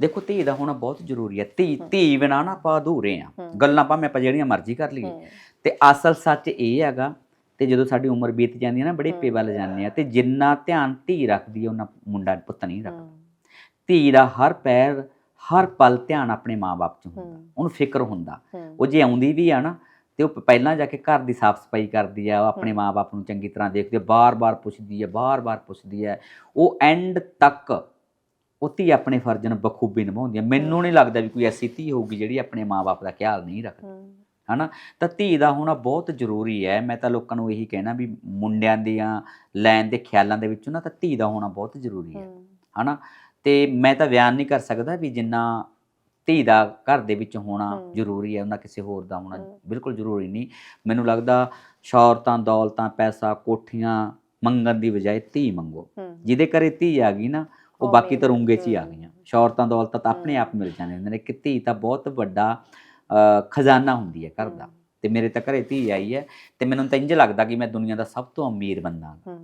ਦੇਖੋ ਧੀ ਦਾ ਹੋਣਾ ਬਹੁਤ ਜ਼ਰੂਰੀ ਹੈ। ਧੀ ਧੀ ਬਿਨਾਂ ਨਾ ਆਪਾਂ ਅਧੂਰੇ ਆ। ਗੱਲਾਂ ਭਾਵੇਂ ਆਪਾਂ ਜਿਹੜੀਆਂ ਮਰਜ਼ੀ ਕਰ ਲਈਏ। ਤੇ ਅਸਲ ਸੱਚ ਇਹ ਹੈਗਾ ਤੇ ਜਦੋਂ ਸਾਡੀ ਉਮਰ ਬੀਤ ਜਾਂਦੀ ਹੈ ਨਾ ਬੜੇ ਪੇ ਵੱਲ ਜਾਂਦੇ ਆ। ਤੇ ਜਿੰਨਾ ਧਿਆਨ ਧੀ ਰੱਖਦੀ ਹੈ ਉਹਨਾਂ ਮੁੰਡਾ ਪੁੱਤ ਨਹੀਂ ਰੱਖਦਾ। ਧੀ ਦਾ ਹਰ ਪੈਰ ਹਰ ਪਲ ਧਿਆਨ ਆਪਣੇ ਮਾਪੇ 'ਚ ਹੁੰਦਾ। ਉਹਨੂੰ ਫਿਕਰ ਹੁੰਦਾ। ਉਹ ਜੇ ਆਉਂਦੀ ਵੀ ਆ ਨਾ ਤੇ ਉਹ ਪਹਿਲਾਂ ਜਾ ਕੇ ਘਰ ਦੀ ਸਾਫ਼ ਸਫ਼ਾਈ ਕਰਦੀ ਆ ਉਹ ਆਪਣੇ ਮਾਪੇ ਨੂੰ ਚੰਗੀ ਤਰ੍ਹਾਂ ਦੇਖਦੀ ਆ ਬਾਰ-ਬਾਰ ਪੁੱਛਦੀ ਆ ਬਾਰ-ਬਾਰ ਪੁੱਛਦੀ ਆ। ਉਹ ਐਂਡ ਤੱਕ ਉਹ ਧੀ ਆਪਣੇ ਫਰਜ਼ ਨੂੰ ਬਖੂਬੀ ਨਿਭਾਉਂਦੀ ਆ। ਮੈਨੂੰ ਨਹੀਂ ਲੱਗਦਾ ਵੀ ਕੋਈ ਐਸੀ ਧੀ ਹੋਊਗੀ ਜਿਹੜੀ ਆਪਣੇ ਮਾਪੇ ਦਾ ਖਿਆਲ ਨਹੀਂ ਰੱਖਦੀ। ਹਨਾ? ਤਾਂ ਧੀ ਦਾ ਹੋਣਾ ਬਹੁਤ ਜ਼ਰੂਰੀ ਹੈ ਮੈਂ ਤਾਂ ਲੋਕਾਂ ਨੂੰ ਇਹੀ ਕਹਿਣਾ ਵੀ ਮੁੰਡਿਆਂ ਦੀਆਂ ਲੈਣ ਦੇ ਖਿਆਲਾਂ ਦੇ ਵਿੱਚੋਂ ਨਾ ਤਾਂ ਧੀ ਦਾ ਹੋਣਾ ਬਹੁਤ ਜ਼ਰੂਰੀ ਹੈ। ਹਨਾ? ਤੇ ਮੈਂ ਤਾਂ ਬਿਆਨ ਨਹੀਂ ਕਰ ਸਕਦਾ ਵੀ ਜਿੰਨਾ ਧੀ ਦਾ ਘਰ ਦੇ ਵਿੱਚ ਹੋਣਾ ਜ਼ਰੂਰੀ ਹੈ ਉਹਨਾਂ ਕਿਸੇ ਹੋਰ ਦਾ ਹੋਣਾ ਬਿਲਕੁਲ ਜ਼ਰੂਰੀ ਨਹੀਂ। ਮੈਨੂੰ ਲੱਗਦਾ ਸ਼ੌਹਰਤਾਂ ਦੌਲਤਾਂ ਪੈਸਾ ਕੋਠੀਆਂ ਮੰਗਣ ਦੀ ਬਜਾਏ ਧੀ ਮੰਗੋ। ਜਿਹਦੇ ਘਰੇ ਧੀ ਆ ਗਈ ਨਾ ਉਹ ਬਾਕੀ ਤਾਂ ਰੂੰਗੇ 'ਚ ਹੀ ਆ ਗਈਆਂ। ਸ਼ੌਹਰਤਾਂ ਦੌਲਤਾਂ ਤਾਂ ਆਪਣੇ ਆਪ ਮਿਲ ਜਾਂਦੇ ਹੁੰਦੇ ਨੇ। ਕਿ ਧੀ ਤਾਂ ਬਹੁਤ ਵੱਡਾ ਖਜ਼ਾਨਾ ਹੁੰਦੀ ਹੈ ਘਰ ਦਾ। ਤੇ ਮੇਰੇ ਤਾਂ ਘਰੇ ਧੀ ਆਈ ਹੈ ਤੇ ਮੈਨੂੰ ਤਾਂ ਇੰਜ ਲੱਗਦਾ ਕਿ ਮੈਂ ਦੁਨੀਆ ਦਾ ਸਭ ਤੋਂ ਅਮੀਰ ਬੰਦਾ ਹਾਂ।